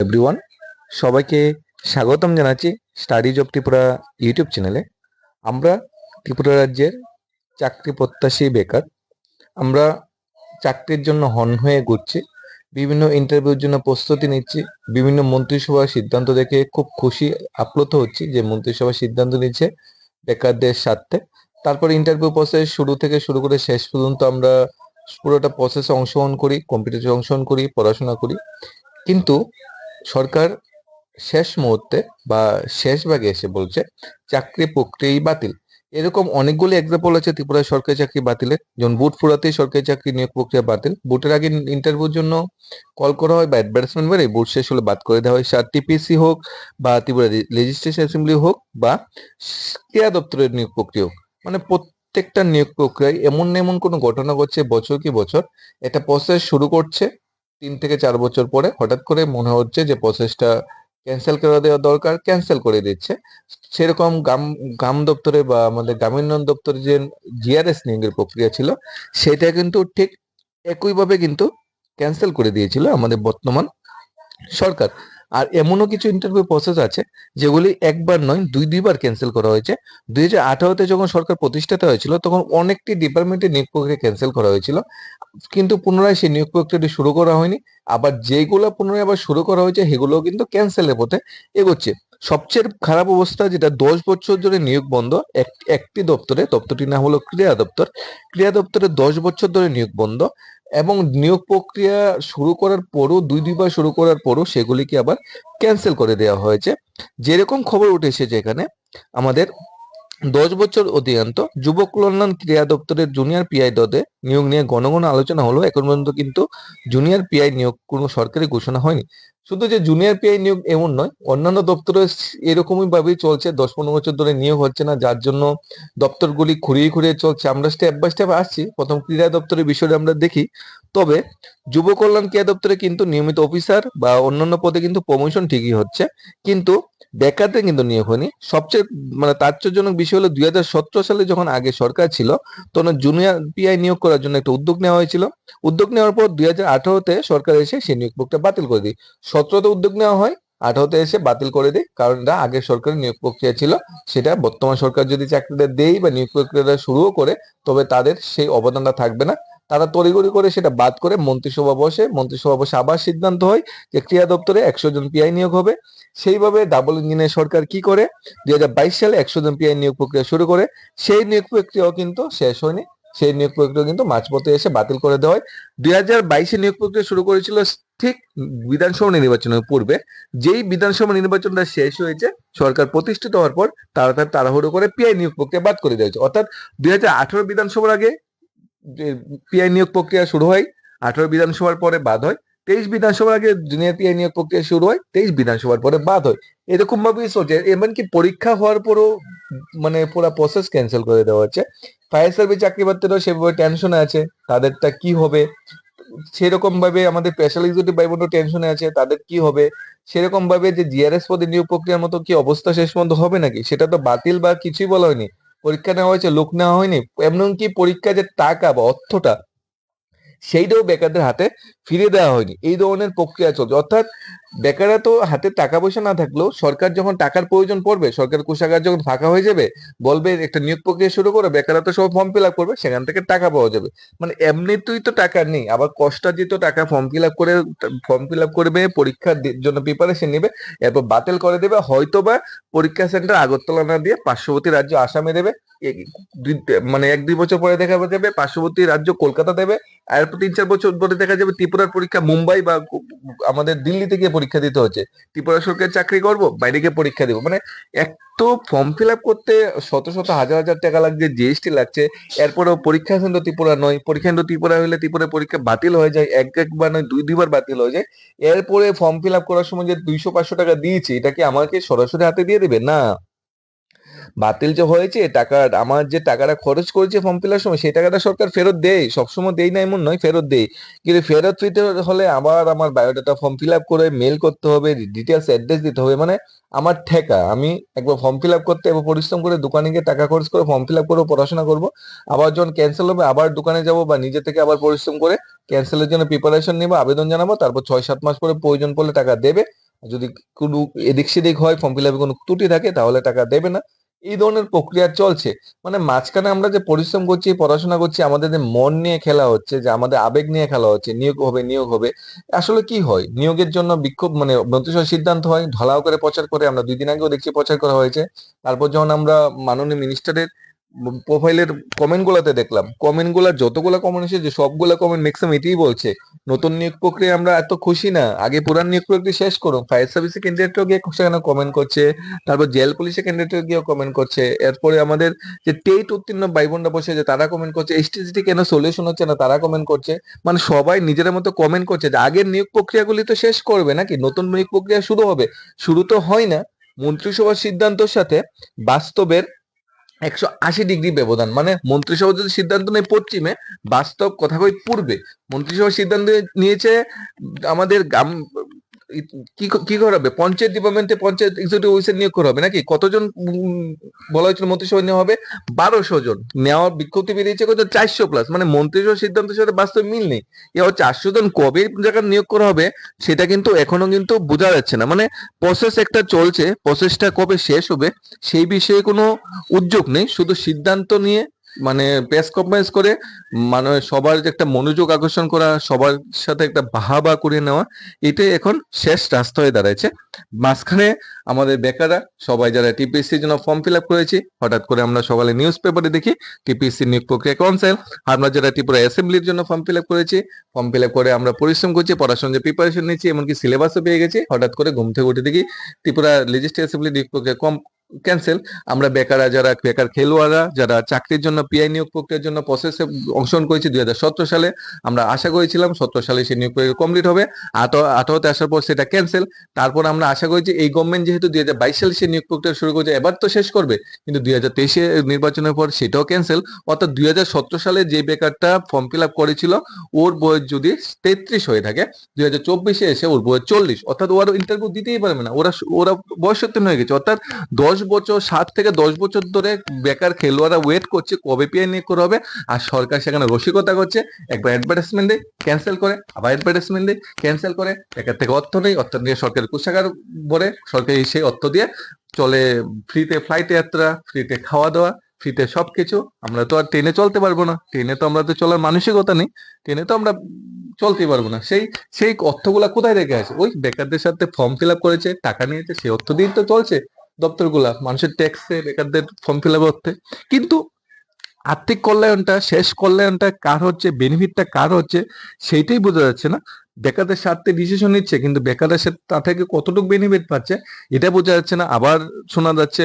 Everyone সবাইকে স্বাগতম জানাচ্ছি স্টাডিজ অফ ত্রিপুরা ইউটিউব চ্যানেলে। আমরা ত্রিপুরা রাজ্যের চাকরি প্রত্যাশী বেকার। আমরা চাকরির জন্য হন হয়ে ঘুরছি, বিভিন্ন ইন্টারভিউর জন্য প্রস্তুতি নিচ্ছি, বিভিন্ন মন্ত্রিসভার সিদ্ধান্ত দেখে খুব খুশি, আপ্লুত হচ্ছি যে মন্ত্রিসভা সিদ্ধান্ত নিচ্ছে বেকারদের স্বার্থে। তারপর ইন্টারভিউ প্রসেস শুরু থেকে শুরু করে শেষ পর্যন্ত আমরা পুরোটা প্রসেসে অংশগ্রহণ করি কম্পিটিটিভ অংশগ্রহণ করি, পড়াশোনা করি। কিন্তু সরকার শেষ মুহূর্তে বা শেষ ভাগে এসে বলছে, চাকরি প্রক্রিয়াই বাতিল। এরকম অনেকগুলি এক্সাম্পল আছে, ত্রিপুরায় সরকারি চাকরি বাতিলের যেমন বুট ফুরাতেই সরকারি চাকরি নিয়োগ প্রক্রিয়া বাতিল। বুটের আগে ইন্টারভিউর জন্য কল করা হয় বা অ্যাডভার্টাইজমেন্ট বেড়ে বুট শেষ হলে বাদ করে দেওয়া হয়। সার টিপিসি হোক বা ত্রিপুরা লেজিস্ট্রেশন অ্যাসেম্বলি হোক বা ক্রিয়া দপ্তরের নিয়োগ প্রক্রিয়া হোক। মানে প্রত্যেকটা নিয়োগ প্রক্রিয়ায় এমন এমন কোনো ঘটনা ঘটছে, বছর কি বছর, এটা প্রসেস শুরু করছে। তিন থেকে চার বছর পরে হঠাৎ করে মনে হচ্ছে যে প্রসেসটা ক্যান্সেল করে দেওয়া দরকার ক্যান্সেল করে দিচ্ছে। সেরকম গ্রাম গ্রাম দপ্তরে বা আমাদের গ্রামীণ দপ্তরে যে জিআরএস নিয়োগের প্রক্রিয়া ছিল, সেটা কিন্তু ঠিক একইভাবে কিন্তু ক্যান্সেল করে দিয়েছিল আমাদের বর্তমান সরকার। আর এমনও কিছু ইন্টারভিউ প্রসেস আছে যেগুলি একবার নয়, দুই, দুইবার ক্যান্সেল করা হয়েছে। দুই হাজার আঠারোতে যখন সরকার প্রতিষ্ঠিত হয়েছিল, তখন অনেকটি ডিপার্টমেন্টে নিয়োগ প্রক্রিয়া ক্যান্সেল করা হয়েছিল। কিন্তু পুনরায় সেই নিয়োগ প্রক্রিয়াটি শুরু করা হয়নি। আবার যেগুলো পুনরায় আবার শুরু করা হয়েছে, সেগুলোও কিন্তু ক্যান্সেলের পথে এগোচ্ছে। সবচেয়ে খারাপ অবস্থা যেটা, দশ বছর ধরে নিয়োগ বন্ধ, এক- একটি দপ্তরে, দপ্তরটির নাম হলো ক্রীড়া দপ্তর। ক্রীড়া দপ্তরে দশ বছর ধরে নিয়োগ বন্ধ। এবং নিয়োগ প্রক্রিয়া শুরু করার পরও, দুই, দুইবার শুরু করার পরও সেগুলিকে আবার ক্যান্সেল করে দেওয়া হয়েছে। যেরকম খবর উঠেছে এখানে, আমাদের দশ বছর অধিকান্ত যুব কল্যাণ ক্রিয়া দপ্তরের জুনিয়র পিআই দদে নিয়োগ নিয়ে গণগণ আলোচনা হলো এখন পর্যন্ত কিন্তু জুনিয়র পিআই নিয়োগ কোনো সরকারি ঘোষণা হয়নি। শুধু যে জুনিয়র পিআই নিয়োগ এমন নয়, অন্যান্য দপ্তরে এরকমই ভাবেই চলছে। দশ পনেরো বছর ধরে নিয়োগ হচ্ছে না, যার জন্য দপ্তরগুলি খুঁড়িয়ে খুঁড়িয়ে চলছে। আমরা স্টেপ বাই স্টেপ আসছি। প্রথম ক্রীড়া দপ্তরের বিষয়টা আমরা দেখি। তবে যুব কল্যাণ ক্রীড়া দপ্তরে কিন্তু নিয়মিত অফিসার বা অন্যান্য পদে কিন্তু প্রমোশন ঠিকই হচ্ছে। কিন্তু বেকারদের কিন্তু নিয়োগ হয়নি। সবচেয়ে মানে তাৎপর্যজনক বিষয় হলো দুই হাজার সতেরো সালে যখন আগে সরকার ছিল, তখন জুনিয়র পিআই নিয়োগ করার জন্য একটা উদ্যোগ নেওয়া হয়েছিল। উদ্যোগ নেওয়ার পর দুই আঠারোতে সরকার এসে সেই নিয়োগ প্রক্রিয়া বাতিল করে দিই সতেরোতে উদ্যোগ নেওয়া হয়, আঠারোতে এসে বাতিল করে দেয়, কারণ এটা আগের সরকারের নিয়োগ প্রক্রিয়া ছিল। সেটা বর্তমান সরকার যদি চাকরিটা দেয় বা নিয়োগ প্রক্রিয়াটা শুরুও করে, তবে তাদের সেই অবদানটা থাকবে না। তারা তড়িঘড়ি করে সেটা বাদ করে মন্ত্রিসভা বসে মন্ত্রিসভা বসে আবার সিদ্ধান্ত হয় যে ক্রিয়া দপ্তরে একশো জন পিআই নিয়োগ হবে। সেইভাবে ডাবল ইঞ্জিনের সরকার কি করে? দুই হাজার বাইশ সালে একশো জন পিআই নিয়োগ প্রক্রিয়া শুরু করে। সেই নিয়োগ প্রক্রিয়াও কিন্তু শেষ হয়নি। সেই নিয়োগ প্রক্রিয়া কিন্তু মাঝপথে এসে বাতিল করে দেওয়া হয়। দুই হাজার বাইশে নিয়োগ প্রক্রিয়া শুরু করেছিল ঠিক বিধানসভা নির্বাচনের পূর্বে। যেই বিধানসভা নির্বাচনটা শেষ হয়েছে, সরকার প্রতিষ্ঠিত হওয়ার পর তাড়াতাড়ি তাড়াহুড়ো করে পিআই নিয়োগ প্রক্রিয়া বাদ করে দেওয়া হয়েছে অর্থাৎ দুই হাজার আঠারো বিধানসভার আগে পিআই নিয়োগ প্রক্রিয়া শুরু হয়, আঠারো বিধানসভার পরে বাদ হয়, তেইশ বিধানসভার আগে জুনিয়র পিআই নিয়োগ প্রক্রিয়া শুরু হয়, তেইশ বিধানসভার পরে বাদ হয়। এরকম ভাবেই চলছে, এমনকি পরীক্ষা হওয়ার পরও মানে পুরো প্রসেস ক্যান্সেল করে দেওয়া হচ্ছে। ফায়ার সার্ভিস চাকরি প্রার্থীরাও সেভাবে টেনশনে আছে, তাদেরটা কি হবে? সেরকম ভাবে আমাদের স্পেশাল এক্সিকিউটিভ ভাই টেনশনে আছে, তাদের কি হবে? সেরকম ভাবে যে জিআরএস পদে নিয়োগ প্রক্রিয়ার মতো কি অবস্থা শেষ পর্যন্ত হবে নাকি? সেটা তো বাতিল বা কিছুই বলা হয়নি। পরীক্ষা নেওয়া হয়েছে, লোক নেওয়া হয়নি। এমনকি পরীক্ষা যে টাকা বা অর্থটা, সেইটাও বেকারদের হাতে ফিরে দেওয়া হয়নি। এই ধরনের প্রক্রিয়া চলছে। অর্থাৎ বেকাররা তো হাতে টাকা পয়সা না থাকলেও সরকার যখন টাকার প্রয়োজন পড়বে, সরকার কোষাগার যখন ফাঁকা হয়ে যাবে, বলবে একটা নিয়োগ প্রক্রিয়া শুরু করো, বেকাররা তো সব ফর্ম ফিল আপ করবে, সেখান থেকে টাকা পাওয়া যাবে। মানে এমনিতেই তো টাকা নেই, আবার কষ্টার্জিত টাকা ফর্ম ফিল আপ করে ফর্ম ফিল আপ করবে, পরীক্ষার জন্য প্রিপারেশন নেবে, এরপর বাতিল করে দেবে হয়তো বা পরীক্ষা সেন্টার আগরতলা না দিয়ে পার্শ্ববর্তী রাজ্য আসামে দেবে মানে এক দুই বছর পরে দেখা যাবে, পার্শ্ববর্তী রাজ্য কলকাতা দেবে, আর তিন চার বছর পরে দেখা যাবে ত্রিপুরার পরীক্ষা মুম্বাই বা আমাদের দিল্লিতে গিয়ে পরীক্ষা দিতে হচ্ছে। ত্রিপুরা সরকার চাকরি করব, বাইরে গিয়ে পরীক্ষা দেবো। মানে এক তো ফর্ম ফিল আপ করতে শত শত হাজার হাজার টাকা লাগছে জিএসটি লাগছে। এরপরেও পরীক্ষা কেন্দ্র ত্রিপুরা নয়, পরীক্ষা কেন্দ্র ত্রিপুরা হলে ত্রিপুরা পরীক্ষা বাতিল হয়ে যায়, এক একবার নয়, দুই, দুইবার বাতিল হয়ে যায়। এরপরে ফর্ম ফিল আপ করার সময় যে দুইশো, পাঁচশো টাকা দিয়েছি, এটা কি আমাকে সরাসরি হাতে দিয়ে দেবে না। বাতিল যে হয়েছে, টাকা, আমার যে টাকাটা খরচ করেছে ফর্ম ফিল সময়, সেই টাকাটা সরকার ফেরত দেয়। সবসময় দেয় না এমন নয়, ফেরত দেয়। কিন্তু ফেরত দিতে হলে আবার আমার বায়োডাটা ফর্ম ফিল আপ করে মেল করতে হবে ডিটেলস অ্যাড্রেস দিতে হবে। মানে আমার ঠেকা, আমি একবার ফর্ম ফিল আপ করতে, একবার পরিশ্রম করে দোকানে গিয়ে টাকা খরচ করে ফর্ম ফিল আপ করে পড়াশোনা করব। আবার যখন ক্যান্সেল হবে, আবার দোকানে যাব বা নিজে থেকে আবার পরিশ্রম করে ক্যান্সেলের জন্য প্রিপারেশন নেব, আবেদন জানাব, তারপর ছয়, সাত মাস পরে প্রয়োজন পড়লে টাকা দেবে। যদি কোনো এদিক সেদিক হয় ফর্ম ফিল আপে কোনো ত্রুটি থাকে, তাহলে টাকা দেবে না। এই ধরনের প্রক্রিয়া চলছে। মানে মাঝখানে আমরা যে পরিশ্রম করছি, পড়াশোনা করছি, আমাদের যে মন নিয়ে খেলা হচ্ছে, যে আমাদের আবেগ নিয়ে খেলা হচ্ছে, নিয়োগ হবে নিয়োগ হবে, আসলে কি হয়? নিয়োগের জন্য বিক্ষোভ মানে মন্ত্রিসভার সিদ্ধান্ত হয়, ঢালাও করে প্রচার করে, আমরা দুই দিন আগেও দেখছি প্রচার করা হয়েছে। তারপর যখন আমরা মাননীয় মিনিস্টারের প্রোফাইলের কমেন্ট গুলাতে দেখলাম। কমেন্টগুলা যতগুলা কমেন্ট এসেছে, সবগুলা কমেন্ট ম্যাক্সিমাম এটাই বলছে। নতুন নিয়োগ প্রক্রিয়া আমরা এত খুশি না। আগে পুরান নিয়োগ প্রক্রিয়া শেষ করুন। ফায়ার সার্ভিসের ক্যান্ডিডেটও গিয়ে সেখানে কমেন্ট করছে, তারপর জেল পুলিশের ক্যান্ডিডেটও গিয়ে কমেন্ট করছে। এরপরে আমাদের যে টেট উত্তীর্ণ ভাই বোনরা বসে যে তারা কমেন্ট করছে। এসটিসিটি কেন সলিউশন হচ্ছে না, তারা কমেন্ট করছে। মানে সবাই নিজের মতো কমেন্ট করছে যে আগের নিয়োগ প্রক্রিয়াগুলি তো শেষ করবে নাকি? নতুন নিয়োগ প্রক্রিয়া শুরু হবে। শুরু তো হয় না। মন্ত্রিসভার সিদ্ধান্তের সাথে বাস্তবের একশো আশি ডিগ্রি ব্যবধান। মানে মন্ত্রিসভা যদি সিদ্ধান্ত নেয় পশ্চিমে, বাস্তব কথা কই পূর্বে। মন্ত্রিসভা সিদ্ধান্ত নিয়েছে আমাদের গ্রাম কি কি করাবে? পঞ্চায়েত ডিপার্টমেন্টে পঞ্চায়েত এক্সিকিউটিভ অফিসার নিয়োগ করা হবে নাকি? কতজন বলা হয়েছিল মন্ত্রিসভা নেওয়া হবে? বারোশো জন। নেওয়ার বিজ্ঞপ্তি বেরিয়েছে কত? চারশো প্লাস মানে মন্ত্রিসভা সিদ্ধান্তের সাথে বাস্তব মিল নেই। এবার চারশো জন কবে জায়গায় নিয়োগ করা হবে, সেটা কিন্তু এখনও কিন্তু বোঝা যাচ্ছে না। মানে প্রসেস একটা চলছে প্রসেসটা কবে শেষ হবে, সেই বিষয়ে কোনো উদ্যোগ নেই। শুধু সিদ্ধান্ত নিয়ে মানে প্রেস কনফারেন্স করে মানে সবার যে একটা মনোযোগ আকর্ষণ করা, সবার সাথে একটা বাহাবা করে নেওয়া, এটাই এখন শেষ রাস্তা হয়ে দাঁড়াইছে। মাঝখানে আমাদের বেকাররা, সবাই যারা টিপিএসসির জন্য ফর্ম ফিল আপ করেছি, হঠাৎ করে আমরা সকালে নিউজ পেপারে দেখি টিপিএসসি নিয়োগ প্রক্রিয়া কনসেল আমরা যারা ত্রিপুরা অ্যাসেম্বলির জন্য ফর্ম ফিল আপ করেছি ফর্ম ফিল আপ করে আমরা পরিশ্রম করছি, পড়াশোনার প্রিপারেশন নিচ্ছি, এমনকি সিলেবাসও পেয়ে গেছি। হঠাৎ করে ঘুম থেকে উঠে দেখি, ত্রিপুরা লেজিস্ট্রেটিভ অ্যাসেম্বলি নিয়োগ প্রক্রিয়া কম ক্যান্সেল আমরা বেকাররা যারা বেকার খেলোয়াড়রা, যারা চাকরির জন্য পিআই নিয়োগ প্রক্রিয়ার জন্য প্রসেসে অংশগ্রহণ করেছি দুই সালে, আমরা আশা করেছিলাম সতেরো সালে সেই নিয়োগ প্রক্রিয়া কমপ্লিট হবে। আঠারো আঠারোতে আসার পর সেটা ক্যান্সেল তারপর আমরা আশা করেছি এই গভর্নমেন্ট যেহেতু দুই হাজার বাইশ সালে সেই নিয়োগ প্রক্রিয়া শুরু করেছে, এবার তো শেষ করবে, কিন্তু দুই হাজার তেইশে নির্বাচনের পর সেটাও ক্যান্সেল অর্থাৎ দুই হাজার সতেরো সালে যে বেকারটা ফর্ম ফিল আপ করেছিল, ওর বয়স যদি তেত্রিশ হয়ে থাকে, দুই হাজার চব্বিশে এসে ওর বয়স চল্লিশ, অর্থাৎ ওরা ইন্টারভিউ দিতেই পারবে না, ওরা ওরা বয়সোত্তীর্ণ হয়ে গেছে, অর্থাৎ দশ বছর, সাত থেকে দশ বছর ধরে বেকার খেলোয়াড়রা ওয়েট করছে কবে পিআই নিয়োগ করা হবে। আর সরকার সেখানে রসিকতা করছে। একবার অ্যাডভার্টাইজমেন্ট দেয় ক্যান্সেল করে, আবার অ্যাডভার্টাইজমেন্ট দেয় ক্যান্সেল করে। বেকার থেকে অর্থ নেই, অর্থ নিয়ে সরকারের কোষাগার ভরে সরকারি সেই অর্থ দিয়ে চলে ফ্রিতে ফ্লাইট যাত্রা ফ্রিতে খাওয়া দাওয়া ফ্রিতে সবকিছু। আমরা তো আর ট্রেনে চলতে পারব না। ট্রেনে তো আমরা তো চলার মানসিকতা নেই। ট্রেনে তো আমরা চলতেই পারব না। সেই সেই অর্থগুলা কোথায় রেখে আছে? ওই বেকারদের সাথে ফর্ম ফিল আপ করেছে, টাকা নিয়েছে, সেই অর্থ দিয়ে তো চলছে। দপ্তরগুলা, মানুষের ট্যাক্সে বেকারদের ফর্ম ফিল আপ করতে। কিন্তু আর্থিক কল্যাণটা, শেষ কল্যাণটা কার হচ্ছে বেনিফিটটা কার হচ্ছে, সেইটাই বোঝা যাচ্ছে না। বেকারদের স্বার্থে ডিসিশন নিচ্ছে, কিন্তু বেকাররা সে তা থেকে কতটুকু বেনিফিট পাচ্ছে, এটা বোঝা যাচ্ছে না। আবার শোনা যাচ্ছে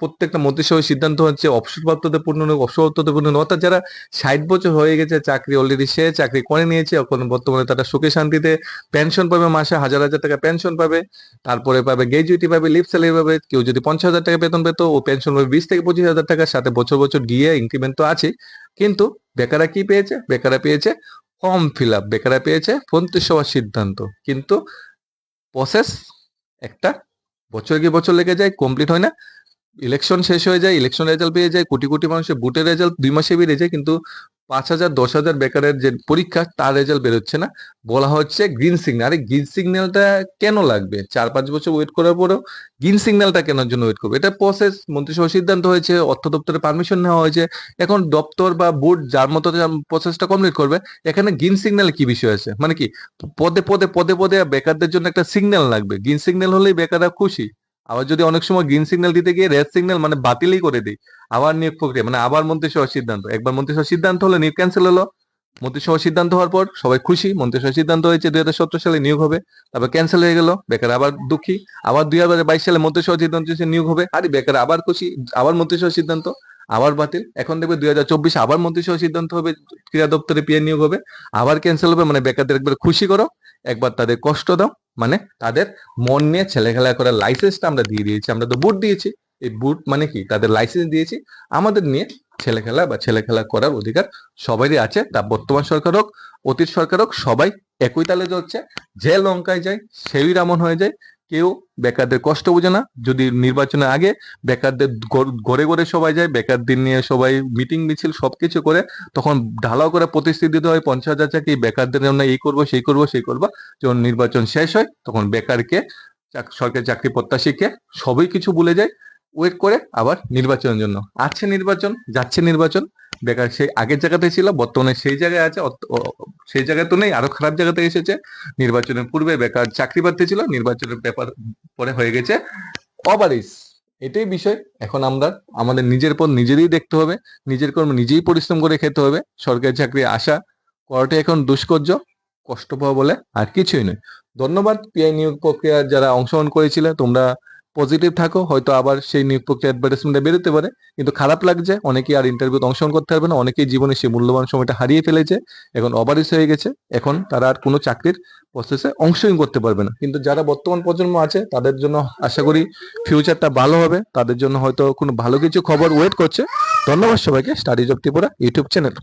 প্রত্যেকটা মন্ত্রিসভায় সিদ্ধান্ত হচ্ছে অবসরপ্রাপ্তদের পূর্ণ অবসরপ্রাপ্তদের পূর্ণ অর্থাৎ যারা ষাট বছর হয়ে গেছে, চাকরি অলরেডি সে চাকরি করে নিয়েছে, এখন বর্তমানে তারা সুখে শান্তিতে পেনশন পাবে মাসে হাজার হাজার টাকা পেনশন পাবে, তারপরে পাবে গ্র্যাজুইটি পাবে লিভ স্যালারি পাবে, কেউ যদি পঞ্চাশ হাজার টাকা বেতন পেতো, ও পেনশন পাবে বিশ থেকে পঁচিশ হাজার টাকার সাথে বছর বছর গিয়ে ইনক্রিমেন্ট তো আছে কিন্তু বেকাররা কি পেয়েছে? বেকাররা পেয়েছে ফর্ম ফিল আপ বেকাররা পেয়েছে মন্ত্রিসভার সিদ্ধান্ত। কিন্তু প্রসেস একটা বছর কি বছর লেগে যায় কমপ্লিট হয় না। ইলেকশন শেষ হয়ে যায়, ইলেকশন রেজাল্ট পেয়ে যায়, কোটি কোটি মানুষের বুটের রেজাল্ট দুই মাসে বেরিয়ে যায়, কিন্তু পাঁচ হাজার, দশ হাজার বেকারের যে পরীক্ষা, তার রেজাল্ট বেরোচ্ছে না। বলা হচ্ছে গ্রিন সিগন্যাল আরে গ্রিন সিগন্যালটা কেন লাগবে? চার, পাঁচ বছর ওয়েট করার পরেও গ্রিন সিগন্যালটা কেন জন্য ওয়েট করবে? এটা প্রসেস মন্ত্রিসভা সিদ্ধান্ত হয়েছে, অর্থ দপ্তরে পারমিশন নেওয়া হয়েছে। এখন দপ্তর বা বোর্ড যার মতো প্রসেসটা কমপ্লিট করবে, এখানে গ্রিন সিগন্যাল কি বিষয় আছে? মানে কি, পদে পদে পদে পদে বেকারদের জন্য একটা সিগন্যাল লাগবে। গ্রিন সিগন্যাল হলেই বেকাররা খুশি। আবার যদি অনেক সময় গ্রিন সিগন্যাল দিতে গিয়ে রেড সিগন্যাল মানে বাতিলই করে দিই, আবার নিয়োগ প্রক্রিয়া মানে আবার মন্ত্রিসভার সিদ্ধান্ত। একবার মন্ত্রিসভার সিদ্ধান্ত হলো নিয়োগ ক্যান্সেল হলো। মন্ত্রিসভার সিদ্ধান্ত হওয়ার পর সবাই খুশি, মন্ত্রিসভার সিদ্ধান্ত হয়েছে দুই হাজার সতেরো সালে নিয়োগ হবে, তারপর ক্যান্সেল হয়ে গেল, বেকার আবার দুঃখী, আবার দুই হাজার বাইশ সালে মন্ত্রিসভার সিদ্ধান্ত নিয়োগ হবে, আরে বেকার আবার খুশি, আবার মন্ত্রিসভার সিদ্ধান্ত। আবার বাতিল। এখন দেখবে দুই হাজার চব্বিশ আবার মন্ত্রিসভার সিদ্ধান্ত হবে, ক্রীড়া দপ্তরে পিএ নিয়োগ হবে, আবার ক্যান্সেল হবে মানে বেকারদের একবার খুশি করো, একবার তাদের কষ্ট দাও মানে তাদের মন নিয়ে ছেলে খেলা করার লাইসেন্সটা আমরা দিয়ে দিয়েছি, আমরা তো বুট দিয়েছি। এই বুট মানে কি? তাদের লাইসেন্স দিয়েছি, আমাদের নিয়ে ছেলে খেলা বা ছেলে খেলা করার অধিকার সবারই আছে, তা বর্তমান সরকার হোক, অতীত সরকার হোক, সবাই একই তালে চলছে যে লঙ্কায় যায়, সেই রামন হয়ে যায় কেউ বেকারদের কষ্ট বোঝে না। যদি নির্বাচনের আগে বেকারদের ঘরে ঘরে সবাই যায়, বেকারদের নিয়ে সবাই মিটিং, মিছিল সবকিছু করে, তখন ঢালাও করে প্রতিশ্রুতি দিতে হয় পঞ্চায়েত চাকরি বেকারদের জন্য এই করব, সেই করব সেই করব। যখন নির্বাচন শেষ হয়, তখন বেকারকে সরকারি চাকরি প্রত্যাশীকে সবই কিছু ভুলে যায়, ওয়েট করে আবার নির্বাচনের জন্য। আছে নির্বাচন, যাচ্ছে নির্বাচন। বেকার, সেই আগের জায়গাতে ছিল, বর্তমানে সেই জায়গায় আছে সেই জায়গায় তো নেই, আরও খারাপ জায়গাতে এসেছে। নির্বাচনের পূর্বে বেকার চাকরি প্রার্থী ছিল, নির্বাচনের ব্যাপার পরে হয়ে গেছে। অবারিস এটাই বিষয়। এখন আমরা, আমাদের নিজের পর নিজেরই দেখতে হবে, নিজের কর্ম নিজেই পরিশ্রম করে খেতে হবে। সরকারি চাকরি আশা করাটা এখন দুষ্কর্য, কষ্ট পাওয়া বলে আর কিছুই নয়। ধন্যবাদ পিআই নিয়োগ প্রক্রিয়া যারা অংশগ্রহণ করেছিলে, তোমরা পজিটিভ থাকো, হয়তো আবার সেই নিয়োগ প্রক্রিয়া অ্যাডভার্টাইজমেন্টে বেরোতে পারে। কিন্তু খারাপ লাগছে, অনেকেই আর ইন্টারভিউতে অংশগ্রহণ করতে পারবে না, অনেকেই জীবনে সেই মূল্যবান সময়টা হারিয়ে ফেলেছে, এখন অবারিস হয়ে গেছে, এখন তারা আর কোনো চাকরির প্রসেসে অংশগ্রহণ করতে পারবে না। কিন্তু যারা বর্তমান প্রজন্ম আছে, তাদের জন্য আশা করি ফিউচারটা ভালো হবে, তাদের জন্য হয়তো কোনো ভালো কিছু খবর ওয়েট করছে। ধন্যবাদ সবাইকে studies of Tripura YouTube channel